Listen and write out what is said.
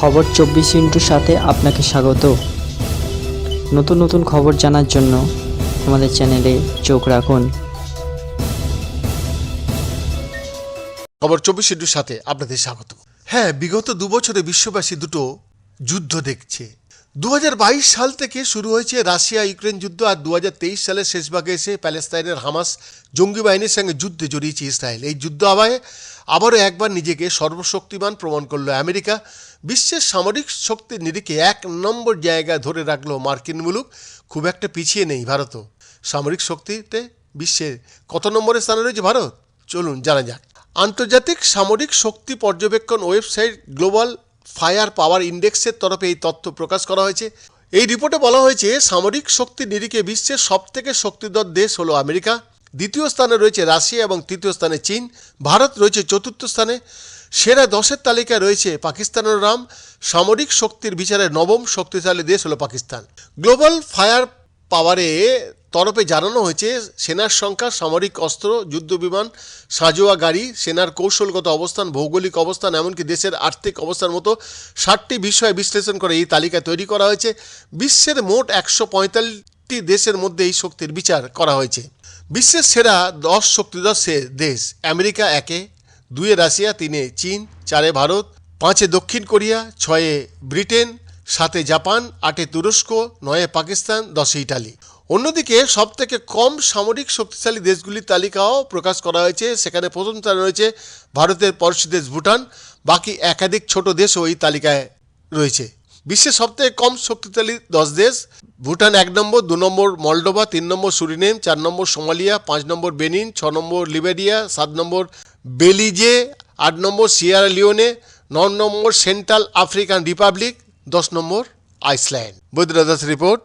খবর চব্বিশ ইন্টুর সাথে আপনাকে স্বাগত। নতুন নতুন খবর জানার জন্য আমাদের চ্যানেলে চোখ রাখুন। খবর চব্বিশ ইন্টুর সাথে আপনাদের স্বাগত। হ্যাঁ বিগত দুবছরে বিশ্ববাসী দুটো যুদ্ধ দেখছে। দু হাজার বাইশ সাল থেকে শুরু হয়েছে রাশিয়া ইউক্রেন যুদ্ধ আর দু হাজার তেইশ সালের শেষ ভাগে এসে প্যালেস্তাইনের হামাস জঙ্গি বাহিনীর সঙ্গে যুদ্ধে জড়িয়েছে ইসরায়েল। এই যুদ্ধ আবায়ে আবারও একবার নিজেকে সর্বশক্তিমান প্রমাণ করল আমেরিকা। বিশ্বের সামরিক শক্তির নিরিখে এক নম্বর জায়গায় ধরে রাখল মার্কিন মুলুক। খুব একটা পিছিয়ে নেই ভারতও। সামরিক শক্তিতে বিশ্বের কত নম্বরে স্থানে রয়েছে ভারত? চলুন জানা যাক। আন্তর্জাতিক সামরিক শক্তি পর্যবেক্ষণ ওয়েবসাইট গ্লোবাল ফায়ার পাওয়ার ইন্ডেক্সের তরফে এই তথ্য প্রকাশ করা হয়েছে। এই রিপোর্টে বলা হয়েছে, সামরিক শক্তি নিরিখে বিশ্বের সবথেকে শক্তিধর দেশ হলো আমেরিকা। দ্বিতীয় স্থানে রয়েছে রাশিয়া এবং তৃতীয় স্থানে চীন। ভারত রয়েছে চতুর্থ স্থানে। সেরা দশের তালিকায় রয়েছে পাকিস্তানের নাম সামরিক শক্তির বিচারে নবম শক্তিশালী দেশ হলো পাকিস্তান। গ্লোবাল ফায়ার পাওয়ারে তরফে জানানো হয়েছে, সেনার সংখ্যা, সামরিক অস্ত্র যুদ্ধবিমান সাজোয়া গাড়ি, সেনার কৌশলগত অবস্থান, ভৌগোলিক অবস্থান, এমনকি দেশের আর্থিক অবস্থার মতো ষাটটি বিষয় বিশ্লেষণ করে এই তালিকা তৈরি করা হয়েছে। বিশ্বের মোট একশো পঁয়তাল্লিশটি দেশের মধ্যে এই শক্তির বিচার করা হয়েছে। বিশ্বের সেরা দশ শক্তিধর দেশ, আমেরিকা একে, দুয়ে রাশিয়া, তিনে চীন, চারে ভারত, পাঁচে দক্ষিণ কোরিয়া, ছয়ে ব্রিটেন, সাতে জাপান, আটে তুরস্ক, নয়ে পাকিস্তান, দশে ইটালি। অন্যদিকে সবথেকে কম সামরিক শক্তিশালী দেশগুলির তালিকাও প্রকাশ করা হয়েছে। সেখানে প্রথম স্থানে রয়েছে ভারতের পড়শি দেশ ভুটান, বাকি একাধিক ছোট দেশও এই তালিকায় রয়েছে। বিশ্বের সবথেকে কম শক্তিশালী দশ দেশ, ভুটান এক নম্বর, দু নম্বর মলডোভা, তিন নম্বর সুরিনেম, চার নম্বর সোমালিয়া, পাঁচ নম্বর বেনিন, ছ নম্বর লিবেরিয়া, সাত নম্বর বেলিজে, আট নম্বর সিয়ারা লিওনে ন নম্বর সেন্ট্রাল আফ্রিকান রিপাবলিক, দশ নম্বর আইসল্যান্ড। বৈদ্যনাথ রিপোর্ট।